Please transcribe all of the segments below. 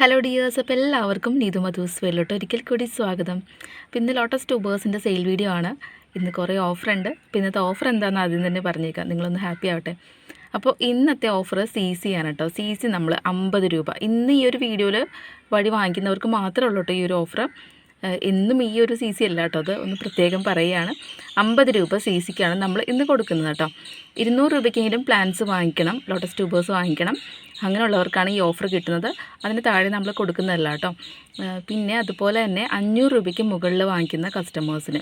Hello dears അപ്പോൾ എല്ലാവർക്കും നീതു മധൂസ് വേലോട്ട് ഒരിക്കൽ കൂടി സ്വാഗതം. അപ്പോൾ ഇന്ന് ലോട്ടസ് ട്യൂബേഴ്സിന്റെ സെയിൽ വീഡിയോ ആണ്. ഇന്ന് കുറേ ഓഫർ ഉണ്ട്. അപ്പോൾ ഇന്നത്തെ ഓഫർ എന്താണെന്ന് ആദ്യം തന്നെ പറഞ്ഞേക്കാം. നിങ്ങളൊന്ന് ഹാപ്പി ആവട്ടെ. അപ്പോൾ ഇന്നത്തെ ഓഫർ സി സി ആണ് കേട്ടോ സി സി നമ്മൾ അമ്പത് രൂപ. ഇന്ന് ഈ ഒരു വീഡിയോയിൽ വഴി വാങ്ങിക്കുന്നവർക്ക് മാത്രമേ ഉള്ളൂ കേട്ടോ ഈ ഒരു ഓഫർ എന്നും ഈ ഒരു സി സി അല്ല കേട്ടോ അത്. ഒന്ന് പ്രത്യേകം പറയുകയാണ്. അമ്പത് രൂപ സി സിക്കാണ് നമ്മൾ ഇന്ന് കൊടുക്കുന്നത് കേട്ടോ. ഇരുന്നൂറ് രൂപയ്ക്കെങ്കിലും പ്ലാൻസ് വാങ്ങിക്കണം. ലോട്ടസ് ട്യൂബേഴ്സ് വാങ്ങിക്കണം. അങ്ങനെയുള്ളവർക്കാണ് ഈ ഓഫർ കിട്ടുന്നത്. അതിന് താഴെ നമ്മൾ കൊടുക്കുന്നതല്ല കേട്ടോ. പിന്നെ അതുപോലെ തന്നെ അഞ്ഞൂറ് രൂപയ്ക്ക് മുകളിൽ വാങ്ങിക്കുന്ന കസ്റ്റമേഴ്സിന്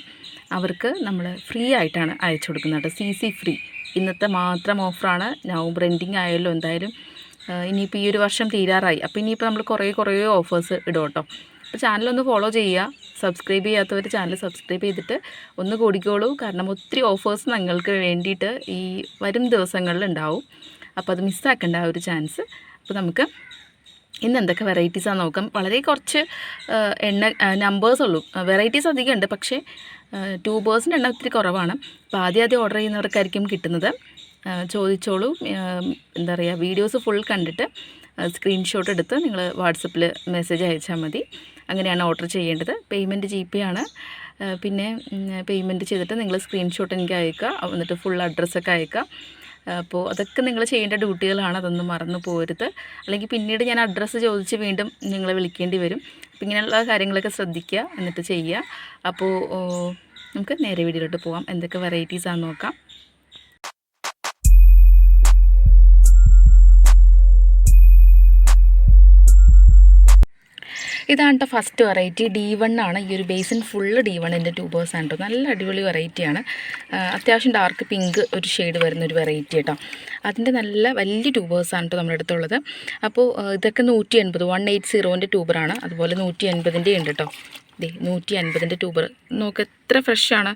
അവർക്ക് നമ്മൾ ഫ്രീ ആയിട്ടാണ് അയച്ചു കൊടുക്കുന്നത് കേട്ടോ. സി സി ഫ്രീ ഇന്നത്തെ മാത്രം ഓഫറാണ് നവംബർ എൻഡിങ് ആയല്ലോ എന്തായാലും. ഇനിയിപ്പോൾ ഈ ഒരു വർഷം തീരാറായി. അപ്പോൾ ഇനിയിപ്പോൾ നമ്മൾ കുറേ കുറേ ഓഫേഴ്സ് ഇടും കേട്ടോ. ചാനലൊന്ന് ഫോളോ ചെയ്യുക. സബ്സ്ക്രൈബ് ചെയ്യാത്തവർ ചാനൽ സബ്സ്ക്രൈബ് ചെയ്തിട്ട് ഒന്ന് കൂടിക്കോളൂ. കാരണം ഒത്തിരി ഓഫേഴ്സ് നിങ്ങൾക്ക് വേണ്ടിയിട്ട് ഈ വരും ദിവസങ്ങളിൽ ഉണ്ടാവും. അപ്പോൾ അത് മിസ്സാക്കേണ്ട ആ ഒരു ചാൻസ് അപ്പോൾ നമുക്ക് ഇന്ന് എന്തൊക്കെ വെറൈറ്റീസാണ് നോക്കാം. വളരെ കുറച്ച് എണ്ണ നമ്പേഴ്സ് ഉള്ളൂ. വെറൈറ്റീസ് അധികം ഉണ്ട്. പക്ഷേ ട്യൂബേഴ്സിന്റെ എണ്ണം ഒത്തിരി കുറവാണ്. അപ്പോൾ ആദ്യം ആദ്യം ഓർഡർ ചെയ്യുന്നവർക്കായിരിക്കും കിട്ടുന്നത്. ചോദിച്ചോളൂ. എന്താ പറയുക വീഡിയോസ് ഫുൾ കണ്ടിട്ട് സ്ക്രീൻഷോട്ട് എടുത്ത് നിങ്ങൾ വാട്സപ്പിൽ മെസ്സേജ് അയച്ചാൽ മതി. അങ്ങനെയാണ് ഓർഡർ ചെയ്യേണ്ടത്. പേയ്മെന്റ് ജി പേ ആണ്. പിന്നെ പേയ്മെന്റ് ചെയ്തിട്ട് നിങ്ങൾ സ്ക്രീൻഷോട്ട് എനിക്ക് അയക്കുക. എന്നിട്ട് ഫുൾ അഡ്രസ്സൊക്കെ അയക്കുക. അപ്പോൾ അതൊക്കെ നിങ്ങൾ ചെയ്യേണ്ട ഡ്യൂട്ടികളാണ് അതൊന്നും മറന്നു പോരുത്. അല്ലെങ്കിൽ പിന്നീട് ഞാൻ അഡ്രസ്സ് ചോദിച്ച് വീണ്ടും നിങ്ങളെ വിളിക്കേണ്ടി വരും. അപ്പോൾ ഇങ്ങനെയുള്ള കാര്യങ്ങളൊക്കെ ശ്രദ്ധിക്കുക. എന്നിട്ട് ചെയ്യുക. അപ്പോൾ നമുക്ക് നേരെ വീഡിയോയിലോട്ട് പോകാം എന്തൊക്കെ വെറൈറ്റീസാണെന്ന് നോക്കാം. ഇതാണ് ഫസ്റ്റ് വെറൈറ്റി ഡി വൺ ആണ്. ഈ ഒരു ബേസിൻ ഫുള്ള് ഡി വണ്ണിന്റെ ട്യൂബേഴ്സ് ആണ് കേട്ടോ നല്ല അടിപൊളി വെറൈറ്റിയാണ് അത്യാവശ്യം ഡാർക്ക് പിങ്ക് ഒരു ഷെയ്ഡ് വരുന്ന ഒരു വെറൈറ്റി കേട്ടോ അതിന്റെ നല്ല വലിയ ട്യൂബേഴ്സ് ആണ് കേട്ടോ നമ്മുടെ അടുത്തുള്ളത്. അപ്പോൾ ഇതൊക്കെ നൂറ്റി എൺപത് വൺ എയ്റ്റ് സീറോന്റെ ട്യൂബറാണ് അതുപോലെ നൂറ്റി എൺപതിന്റെ ഉണ്ട് കേട്ടോ ദേ നൂറ്റി അൻപതിന്റെ ട്യൂബർ നോക്ക് എത്ര ഫ്രഷാണ്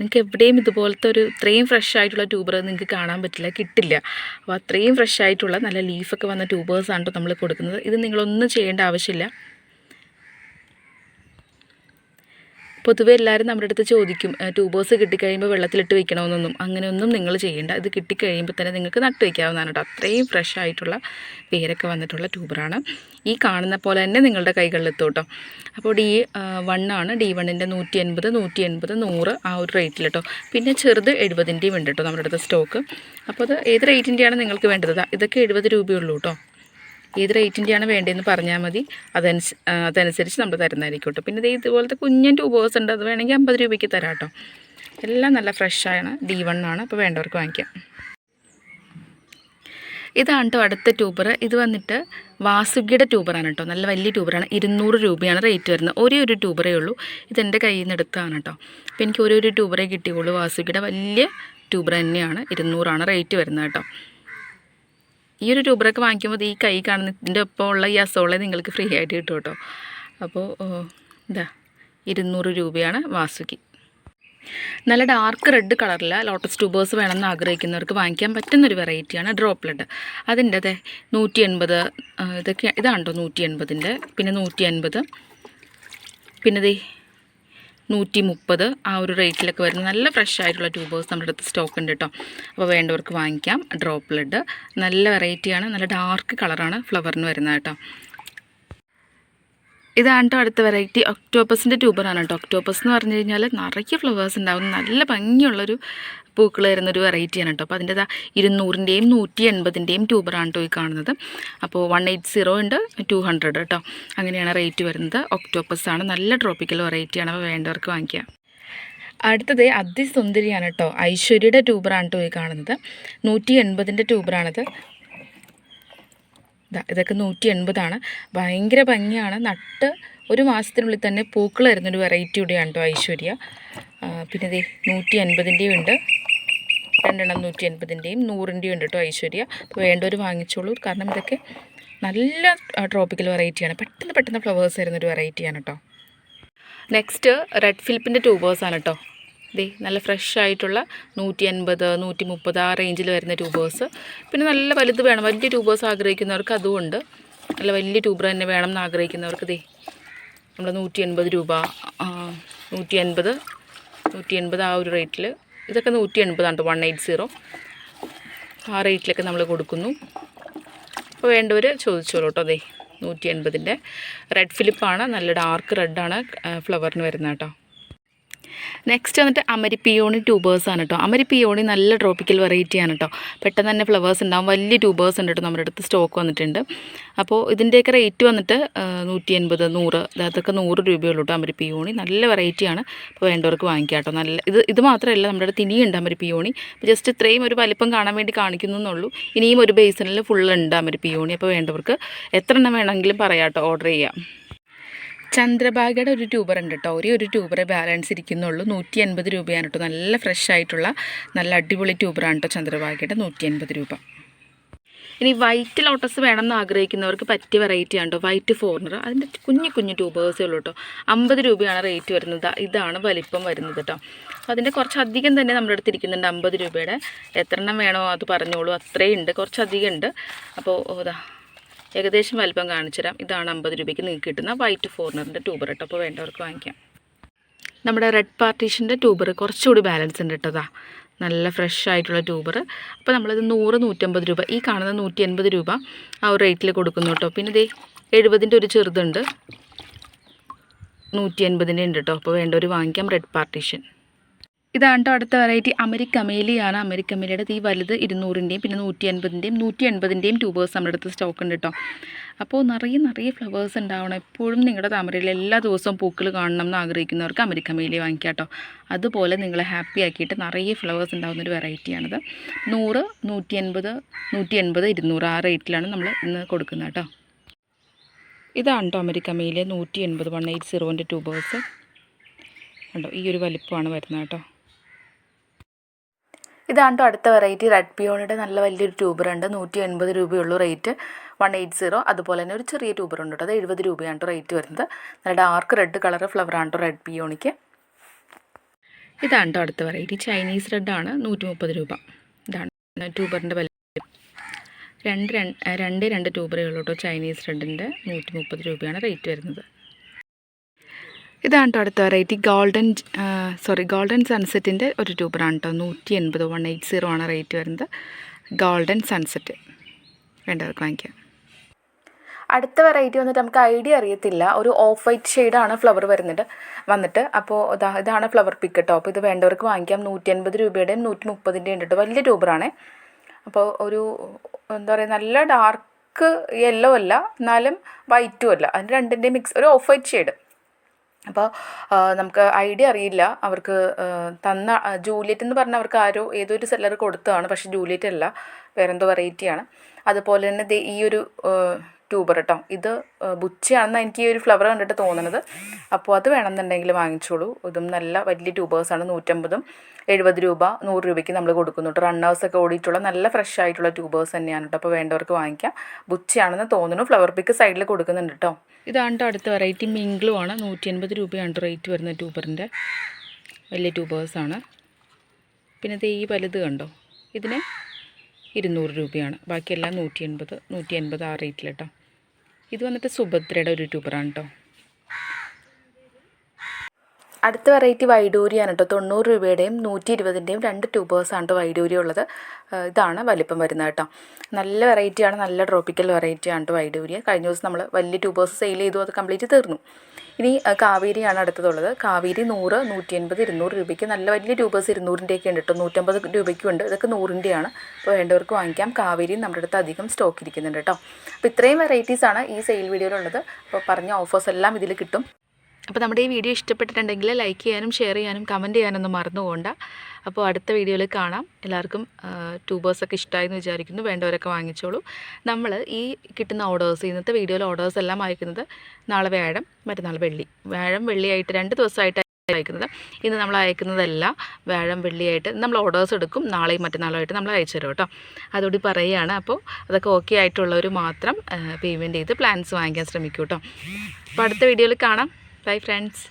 നിങ്ങൾക്ക് എവിടെയും ഇതുപോലത്തെ ഒരു ഇത്രയും ഫ്രഷ് ആയിട്ടുള്ള ട്യൂബർ നിങ്ങൾക്ക് കാണാൻ പറ്റില്ല കിട്ടില്ല. അപ്പോൾ അത്രയും ഫ്രഷ് ആയിട്ടുള്ള നല്ല ലീഫൊക്കെ വന്ന ട്യൂബേഴ്സാണ് നമ്മൾ കൊടുക്കുന്നത്. ഇത് നിങ്ങളൊന്നും ചെയ്യേണ്ട ആവശ്യമില്ല. പൊതുവെ എല്ലാവരും നമ്മുടെ അടുത്ത് ചോദിക്കും ട്യൂബേഴ്സ് കിട്ടിക്കഴിയുമ്പോൾ വെള്ളത്തിലിട്ട് വെക്കണമെന്നൊന്നും അങ്ങനെയൊന്നും നിങ്ങൾ ചെയ്യേണ്ട. ഇത് കിട്ടിക്കഴിയുമ്പോൾ തന്നെ നിങ്ങൾക്ക് നട്ട് വയ്ക്കാവുന്നതാണ് കേട്ടോ അത്രയും ഫ്രഷ് ആയിട്ടുള്ള പേരൊക്കെ വന്നിട്ടുള്ള ട്യൂബറാണ് ഈ കാണുന്ന പോലെ തന്നെ നിങ്ങളുടെ കൈകളിലെത്തും കേട്ടോ അപ്പോൾ ഡി വൺ ആണ്. ഡി വണ്ണിന്റെ നൂറ്റി എൺപത് നൂറ്റി എൺപത് നൂറ് ആ ഒരു റേറ്റിൽ കേട്ടോ പിന്നെ ചെറുത് എഴുപതിന്റെയും ഉണ്ട് കേട്ടോ നമ്മുടെ അടുത്ത് സ്റ്റോക്ക് അപ്പോൾ അത് ഏത് റേറ്റിന്റെയാണ് നിങ്ങൾക്ക് വേണ്ടത്? ഇതൊക്കെ എഴുപത് രൂപയുള്ളൂ കേട്ടോ ഏത് റേറ്റിന്റെയാണ് വേണ്ടതെന്ന് പറഞ്ഞാൽ മതി. അതനുസ അതനുസരിച്ച് നമ്മൾ തരുന്നതായിരിക്കും കേട്ടോ പിന്നെ ഇത് ഇതുപോലത്തെ കുഞ്ഞൻ ട്യൂബേഴ്സ് ഉണ്ട്. അത് വേണമെങ്കിൽ അമ്പത് രൂപയ്ക്ക് തരാം കേട്ടോ എല്ലാം നല്ല ഫ്രഷാണ് ഡി വൺ ആണ്. അപ്പോൾ വേണ്ടവർക്ക് വാങ്ങിക്കാം. ഇതാണ് കേട്ടോ അടുത്ത ട്യൂബർ ഇത് വന്നിട്ട് വാസുകിയുടെ ട്യൂബറാണ് കേട്ടോ നല്ല വലിയ ട്യൂബറാണ് ഇരുന്നൂറ് രൂപയാണ് റേറ്റ് വരുന്നത്. ഒരേ ഒരു ട്യൂബറേ ഉള്ളൂ. ഇതെന്റെ കയ്യിൽ നിന്ന് എടുത്താണ് കേട്ടോ അപ്പോൾ എനിക്ക് ഒരേ ഒരു ട്യൂബറേ കിട്ടിയുള്ളൂ വാസുകിയുടെ വലിയ ട്യൂബർ തന്നെയാണ്. ഇരുന്നൂറാണ് റേറ്റ് വരുന്നത് കേട്ടോ ഈ ഒരു ട്യൂബറൊക്കെ വാങ്ങിക്കുമ്പോൾ ഈ കൈ കാണുന്ന ഇതിന്റെ ഒപ്പം ഉള്ള ഈ അസോളെ നിങ്ങൾക്ക് ഫ്രീ ആയിട്ട് കിട്ടും കേട്ടോ. അപ്പോൾ എന്താ ഇരുന്നൂറ് രൂപയാണ് വാസുകി. നല്ല ഡാർക്ക് റെഡ് കളറിൽ ലോട്ടസ് ട്യൂബേഴ്സ് വേണമെന്ന് ആഗ്രഹിക്കുന്നവർക്ക് വാങ്ങിക്കാൻ പറ്റുന്നൊരു വെറൈറ്റിയാണ് ഡ്രോപ്ലെറ്റ് അതിന്റെ അതെ നൂറ്റി എൺപത് ഇതൊക്കെ ഇതാണ്ടോ നൂറ്റി എൺപതിന്റെ പിന്നെ നൂറ്റി എൺപത് പിന്നെ നൂറ്റി മുപ്പത് ആ ഒരു റേറ്റിലൊക്കെ വരുന്ന നല്ല ഫ്രഷ് ആയിട്ടുള്ള ട്യൂബേഴ്സ് നമ്മുടെ അടുത്ത് സ്റ്റോക്ക് ഉണ്ട് കേട്ടോ അപ്പോൾ വേണ്ടവർക്ക് വാങ്ങിക്കാം. ഡ്രോപ്പ് ബ്ലഡ് നല്ല വെറൈറ്റിയാണ് നല്ല ഡാർക്ക് കളറാണ് ഫ്ലവറിന് വരുന്നത് കേട്ടോ ഇതാണ് കേട്ടോ അടുത്ത വെറൈറ്റി ഒക്ടോപ്പസിന്റെ ട്യൂബറാണ് കേട്ടോ ഒക്ടോപ്പസ് എന്ന് പറഞ്ഞു കഴിഞ്ഞാൽ നിറയ്ക്ക് ഫ്ലവേഴ്സ് ഉണ്ടാവും. നല്ല ഭംഗിയുള്ളൊരു പൂക്കൾ ഒരു വെറൈറ്റിയാണ് കേട്ടോ അപ്പോൾ അതിന്റെ ഇരുന്നൂറിന്റെയും നൂറ്റി എൺപതിന്റെയും ട്യൂബറാണ് കേട്ടോ ഈ കാണുന്നത്. അപ്പോൾ വൺ എയ്റ്റ് സീറോ ഉണ്ട് ടു ഹൺഡ്രഡ് കേട്ടോ അങ്ങനെയാണ് റേറ്റ് വരുന്നത്. ഒക്ടോപ്പസ് ആണ് നല്ല ട്രോപ്പിക്കൽ വെറൈറ്റിയാണ് അപ്പോൾ വേണ്ടവർക്ക് വാങ്ങിക്കുക അടുത്തത് അതിസുന്ദരിയാണ് കേട്ടോ ഐശ്വര്യയുടെ ട്യൂബറാണ് കേട്ടോ ഈ കാണുന്നത്. നൂറ്റി എൺപതിന്റെ ട്യൂബറാണത് ഇതൊക്കെ നൂറ്റി എൺപതാണ് ഭയങ്കര ഭംഗിയാണ്. നട്ട് ഒരു മാസത്തിനുള്ളിൽ തന്നെ പൂക്കൾ വരുന്നൊരു വെറൈറ്റി കൂടിയാണ് കേട്ടോ ഐശ്വര്യ. പിന്നെ ഇതേ നൂറ്റി അൻപതിന്റെയും ഉണ്ട്. രണ്ടെണ്ണം നൂറ്റി എൺപതിന്റെയും നൂറിന്റെയും ഉണ്ട് കേട്ടോ ഐശ്വര്യ. അപ്പോൾ വേണ്ടവർ വാങ്ങിച്ചോളൂ. കാരണം ഇതൊക്കെ നല്ല ട്രോപ്പിക്കൽ വെറൈറ്റിയാണ് പെട്ടെന്ന് പെട്ടെന്ന് ഫ്ലവേഴ്സ് വരുന്നൊരു വെറൈറ്റിയാണ് കേട്ടോ. നെക്സ്റ്റ് റെഡ് ഫിലിപ്പിന്റെ ട്യൂബേഴ്സാണ് കേട്ടോ. ദേ നല്ല ഫ്രഷ് ആയിട്ടുള്ള നൂറ്റി അൻപത് നൂറ്റി മുപ്പത് ആ റേഞ്ചിൽ വരുന്ന ട്യൂബേഴ്സ് പിന്നെ നല്ല വലുത് വേണം. വലിയ ട്യൂബേഴ്സ് ആഗ്രഹിക്കുന്നവർക്ക് അതുമുണ്ട് നല്ല വലിയ ട്യൂബർ തന്നെ വേണം എന്ന് ആഗ്രഹിക്കുന്നവർക്ക് ദേ നമ്മൾ നൂറ്റി എൺപത് രൂപ നൂറ്റി അൻപത് നൂറ്റി എൺപത് ആ ഒരു റേറ്റിൽ ഇതൊക്കെ നൂറ്റി എൺപതാണ് വൺ എയ്റ്റ് സീറോ ആ റേറ്റിലൊക്കെ നമ്മൾ കൊടുക്കുന്നു. അപ്പോൾ വേണ്ടവർ ചോദിച്ചോളൂ കേട്ടോ അതെ നൂറ്റി എൺപതിന്റെ റെഡ് ഫിലിപ്പാണ് നല്ല ഡാർക്ക് റെഡാണ് ഫ്ലവറിന് വരുന്നത് കേട്ടോ നെക്സ്റ്റ് വന്നിട്ട് അമരിപ്പിയോണി ട്യൂബേഴ്സ് ആണ് കേട്ടോ അമരിപ്പിയോണി നല്ല ട്രോപ്പിക്കൽ വെറൈറ്റി ആണ് കേട്ടോ പെട്ടെന്ന് തന്നെ ഫ്ലവേഴ്സ് ഉണ്ടാവും. വലിയ ട്യൂബേഴ്സ് ഉണ്ട് കേട്ടോ നമ്മുടെ അടുത്ത്. സ്റ്റോക്ക് വന്നിട്ടുണ്ട്. അപ്പോൾ ഇതിന്റെയൊക്കെ റേറ്റ് വന്നിട്ട് നൂറ്റി എൺപത് നൂറ് അതൊക്കെ നൂറ് രൂപയുള്ളൂ കേട്ടോ അമരിപ്പിയോണി നല്ല വെറൈറ്റിയാണ് അപ്പോൾ വേണ്ടവർക്ക് വാങ്ങിക്കാം കേട്ടോ നല്ല ഇത് ഇത് മാത്രമല്ല നമ്മുടെ അടുത്ത് ഇനിയുണ്ട് അമരിപ്പിയോണി ജസ്റ്റ് ഇത്രയും ഒരു വലിപ്പം കാണാൻ വേണ്ടി കാണിക്കുന്നു എന്നുള്ളൂ. ഇനിയും ഒരു ബേസിനിൽ ഫുൾ ഉണ്ട് അമരിപ്പിയോണി അപ്പോൾ വേണ്ടവർക്ക് എത്ര എണ്ണം വേണമെങ്കിലും പറയാം കേട്ടോ ഓർഡർ ചെയ്യാം. ചന്ദ്രഭാഗയുടെ ഒരു ട്യൂബർ ഉണ്ട് കേട്ടോ. ഒരേ ഒരു ട്യൂബറെ ബാലൻസ് ഇരിക്കുന്നുള്ളൂ. നൂറ്റി അൻപത് രൂപയാണ് കേട്ടോ. നല്ല ഫ്രഷ് ആയിട്ടുള്ള നല്ല അടിപൊളി ട്യൂബറാണ് കേട്ടോ ചന്ദ്രഭാഗയുടെ നൂറ്റി അൻപത് രൂപ. ഇനി വൈറ്റ് ലോട്ടസ് വേണമെന്ന് ആഗ്രഹിക്കുന്നവർക്ക് പറ്റിയ വെറൈറ്റി ആണ് കേട്ടോ. വൈറ്റ് ഫോർണർ അതിന്റെ കുഞ്ഞു കുഞ്ഞു ട്യൂബേഴ്സേ ഉള്ളൂ കേട്ടോ. അമ്പത് രൂപയാണ് റേറ്റ് വരുന്നത്. ഇതാണ് വലിപ്പം വരുന്നത് കേട്ടോ. അപ്പോൾ അതിന്റെ കുറച്ചധികം തന്നെ നമ്മുടെ അടുത്ത് ഇരിക്കുന്നുണ്ട് അമ്പത് രൂപയുടെ. എത്ര എണ്ണം വേണോ അത് പറഞ്ഞോളൂ. അത്രയും ഉണ്ട്. കുറച്ചധികം ഉണ്ട്. അപ്പോൾ ഇതാ ഏകദേശം വലിപ്പം കാണിച്ചു തരാം. ഇതാണ് അമ്പത് രൂപയ്ക്ക് നിങ്ങൾക്ക് കിട്ടുന്ന വൈറ്റ് ഫോർണറിന്റെ ട്യൂബർ കേട്ടോ അപ്പോൾ വേണ്ടവർക്ക് വാങ്ങിക്കാം. നമ്മുടെ റെഡ് പാർട്ടീഷന്റെ ട്യൂബർ കുറച്ചുകൂടി ബാലൻസ് ഉണ്ട് കേട്ടോ നല്ല ഫ്രഷ് ആയിട്ടുള്ള ട്യൂബർ അപ്പോൾ നമ്മളിത് നൂറ് നൂറ്റമ്പത് രൂപ. ഈ കാണുന്ന നൂറ്റി എൺപത് രൂപ ആ ഒരു റേറ്റിൽ കൊടുക്കുന്നു കേട്ടോ പിന്നെ ഇതേ എഴുപതിന്റെ ഒരു ചെറുതുണ്ട്. നൂറ്റി എൺപതിന്റെ ഉണ്ട് കേട്ടോ അപ്പോൾ വേണ്ടവർ വാങ്ങിക്കാം റെഡ് പാർട്ടീഷൻ ഇതാണ് കേട്ടോ അടുത്ത വെറൈറ്റി അമരിക്കമേലിയാണ് അമരിക്കമേലിയുടെ ഈ വലുത് ഇരുന്നൂറിന്റെയും പിന്നെ നൂറ്റി അൻപതിന്റെയും നൂറ്റി എൺപതിന്റെയും ട്യൂബേഴ്സ് നമ്മുടെ അടുത്ത് സ്റ്റോക്ക് ഉണ്ട് കേട്ടോ അപ്പോൾ നിറയെ നിറയെ ഫ്ലവേഴ്സ് ഉണ്ടാവണം. എപ്പോഴും നിങ്ങളുടെ താമരയിൽ എല്ലാ ദിവസവും പൂക്കൾ കാണണം എന്ന് ആഗ്രഹിക്കുന്നവർക്ക് അമരിക്കമേലി വാങ്ങിക്കാം കേട്ടോ അതുപോലെ നിങ്ങളെ ഹാപ്പി ആക്കിയിട്ട് നിറയെ ഫ്ലവേഴ്സ് ഉണ്ടാകുന്ന ഒരു വെറൈറ്റിയാണിത് നൂറ് നൂറ്റി എൺപത് നൂറ്റി എൺപത് ഇരുന്നൂറ് ആ റേറ്റിലാണ് നമ്മൾ ഇന്ന് കൊടുക്കുന്നത് കേട്ടോ ഇതാണ് കേട്ടോ അമരിക്കമേലിയ നൂറ്റി എൺപത് വൺ എയ്റ്റ് സീറോന്റെ ട്യൂബേഴ്സ് കണ്ടോ? ഈ ഒരു വലിപ്പമാണ് വരുന്നത് കേട്ടോ ഇതാണ് അടുത്ത വെറൈറ്റി റെഡ് പിയോണിയുടെ നല്ല വലിയൊരു ട്യൂബർ ഉണ്ട്. നൂറ്റി എൺപത് രൂപയുള്ളൂ റേറ്റ് വൺ എയ്റ്റ് സീറോ അതുപോലെ തന്നെ ഒരു ചെറിയ ട്യൂബർ ഉണ്ട് കേട്ടോ. അത് എഴുപത് രൂപയാണ് റേറ്റ് വരുന്നത്. നല്ല ഡാർക്ക് റെഡ് കളർ ഫ്ലവറാണ് കേട്ടോ റെഡ് പിയോണിക്ക് ഇതാണ് അടുത്ത വെറൈറ്റി ചൈനീസ് റെഡാണ് നൂറ്റി മുപ്പത് രൂപ. ഇതാണ് ട്യൂബറിന്റെ വില. രണ്ട് രണ്ട് രണ്ട് ട്യൂബറേ ഉള്ളൂ കേട്ടോ. ചൈനീസ് റെഡിന്റെ നൂറ്റി മുപ്പത് രൂപയാണ് റേറ്റ് വരുന്നത്. ഇതാണ് കേട്ടോ അടുത്ത വെറൈറ്റി ഗോൾഡൻ സോറി ഗോൾഡൻ സൺസെറ്റിന്റെ ഒരു ട്യൂബറാണ് കേട്ടോ. നൂറ്റി എൺപത് വൺ എയ്റ്റ് സീറോ ആണ് റേറ്റ് വരുന്നത്. ഗോൾഡൻ സൺസെറ്റ് വേണ്ടവർക്ക് വാങ്ങിക്കാം. അടുത്ത വെറൈറ്റി വന്നിട്ട് നമുക്ക് ഐഡിയ അറിയത്തില്ല. ഒരു ഓഫ് വൈറ്റ് ഷെയ്ഡാണ് ഫ്ലവർ വരുന്നത്. വന്നിട്ട് അപ്പോൾ ഇതാണ് ഫ്ലവർ പിക്ക് കേട്ടോ അപ്പോൾ ഇത് വേണ്ടവർക്ക് വാങ്ങിക്കാം. നൂറ്റി അൻപത് രൂപയുടെയും നൂറ്റി മുപ്പതിന്റെയും ഉണ്ട് വലിയ ട്യൂബറാണേ അപ്പോൾ ഒരു എന്താ പറയുക നല്ല ഡാർക്ക് യെല്ലോ അല്ല എന്നാലും വൈറ്റും അല്ല. അതിന് രണ്ടിന്റെയും മിക്സ് ഒരു ഓഫ് വൈറ്റ് ഷെയ്ഡ് അപ്പോൾ നമുക്ക് ഐഡിയ അറിയില്ല. അവർക്ക് തന്ന ജൂലിയറ്റ് എന്ന് പറഞ്ഞാൽ അവർക്ക് ആരോ ഏതൊരു സെല്ലർ കൊടുത്തതാണ്. പക്ഷേ ജൂലിയറ്റ് അല്ല. വേറെന്തോ വെറൈറ്റിയാണ് അതുപോലെ തന്നെ ഈ ഒരു ട്യൂബർ കേട്ടോ ഇത് ബുച്ചയാണെന്ന് എനിക്ക് ഈ ഒരു ഫ്ലവർ കണ്ടിട്ട് തോന്നുന്നത് അപ്പോൾ അത് വേണമെന്നുണ്ടെങ്കിൽ വാങ്ങിച്ചോളൂ. ഇതും നല്ല വലിയ ട്യൂബേഴ്സാണ് നൂറ്റമ്പതും എഴുപത് രൂപ നൂറ് രൂപയ്ക്ക് നമ്മൾ കൊടുക്കുന്നു കേട്ടോ റണ്ണേഴ്സൊക്കെ ഓടിയിട്ടുള്ള നല്ല ഫ്രഷ് ആയിട്ടുള്ള ട്യൂബേഴ്സ് തന്നെയാണ് കേട്ടോ അപ്പോൾ വേണ്ടവർക്ക് വാങ്ങിക്കാം. ബുച്ചയാണെന്ന് തോന്നുന്നു. ഫ്ലവർ പിക്ക് സൈഡിൽ കൊടുക്കുന്നുണ്ട് കേട്ടോ ഇതാണ് അടുത്ത വെറൈറ്റി ആണ്. നൂറ്റി എൺപത് രൂപയാണ് റേറ്റ് വരുന്ന ട്യൂബറിന്റെ വലിയ ട്യൂബേഴ്സാണ് പിന്നെ ഈ വലുത് കണ്ടോ? ഇതിന് ഇരുന്നൂറ് രൂപയാണ്. ബാക്കിയെല്ലാം നൂറ്റി എൺപത് നൂറ്റി എൺപത് ആ റേറ്റിൽ കേട്ടോ ഇത് വന്നിട്ട് സുഭദ്രയുടെ ഒരു ട്യൂബറാണ് കേട്ടോ അടുത്ത വെറൈറ്റി വൈഡൂരിയാണ് കേട്ടോ തൊണ്ണൂറ് രൂപയുടെയും നൂറ്റി ഇരുപതിന്റെയും രണ്ട് ട്യൂബേഴ്സാണ് കേട്ടോ വൈഡൂരി ഉള്ളത് ഇതാണ് വലിപ്പം വരുന്നത് കേട്ടോ നല്ല വെറൈറ്റിയാണ് നല്ല ട്രോപ്പിക്കൽ വെറൈറ്റിയാണ് കേട്ടോ വൈഡൂരി കഴിഞ്ഞ ദിവസം നമ്മൾ വലിയ ട്യൂബേഴ്സ് സെയിൽ ചെയ്തു അത് കംപ്ലീറ്റ് തീർന്നു. ഇനി കാവേരിയാണ് അടുത്തതുള്ളത്. കാവേരി നൂറ് നൂറ്റി എൺപത് ഇരുന്നൂറ് രൂപയ്ക്ക് നല്ല വലിയ ട്യൂബേഴ്സ് ഇരുന്നൂറിന്റെയൊക്കെ ഉണ്ട് കേട്ടോ നൂറ്റമ്പത് രൂപയ്ക്കും ഉണ്ട്. ഇതൊക്കെ നൂറിന്റെയാണ് അപ്പോൾ വേണ്ടവർക്ക് വാങ്ങിക്കാം. കാവേരി നമ്മുടെ അടുത്ത് അധികം സ്റ്റോക്ക് ഇരിക്കുന്നുണ്ട് കേട്ടോ അപ്പോൾ ഇത്രയും വെറൈറ്റീസാണ് ഈ സെയിൽ വീഡിയോയിലുള്ളത് അപ്പോൾ പറഞ്ഞ ഓഫേഴ്സ് എല്ലാം ഇതിൽ കിട്ടും. അപ്പോൾ നമ്മുടെ ഈ വീഡിയോ ഇഷ്ടപ്പെട്ടിട്ടുണ്ടെങ്കിൽ ലൈക്ക് ചെയ്യാനും ഷെയർ ചെയ്യാനും കമന്റ് ചെയ്യാനൊന്നും മറന്നു പോകണ്ട അപ്പോൾ അടുത്ത വീഡിയോയിൽ കാണാം. എല്ലാവർക്കും ട്യൂബേഴ്സൊക്കെ ഇഷ്ടമായി എന്ന് വിചാരിക്കുന്നു. വേണ്ടവരൊക്കെ വാങ്ങിച്ചോളൂ. നമ്മൾ ഈ കിട്ടുന്ന ഓർഡേഴ്സ് ഇന്നത്തെ വീഡിയോയിൽ ഓർഡേഴ്സ് എല്ലാം അയക്കുന്നത് നാളെ വ്യാഴം മറ്റന്നാൾ വെള്ളി. വ്യാഴം വെള്ളിയായിട്ട് രണ്ട് ദിവസമായിട്ട് അയക്കുന്നത്. ഇന്ന് നമ്മൾ അയക്കുന്നതെല്ലാം. വ്യാഴം വെള്ളിയായിട്ട് നമ്മൾ ഓർഡേഴ്സ് എടുക്കും. നാളെയും മറ്റന്നാളുമായിട്ട് നമ്മൾ അയച്ചു തരും കേട്ടോ. അതുകൂടി പറയുകയാണ്. അപ്പോൾ അതൊക്കെ ഓക്കെ ആയിട്ടുള്ളവർ മാത്രം പേയ്മെന്റ് ചെയ്ത് പ്ലാൻസ് വാങ്ങിക്കാൻ ശ്രമിക്കൂ കേട്ടോ. അപ്പോൾ അടുത്ത വീഡിയോയിൽ കാണാം. Bye friends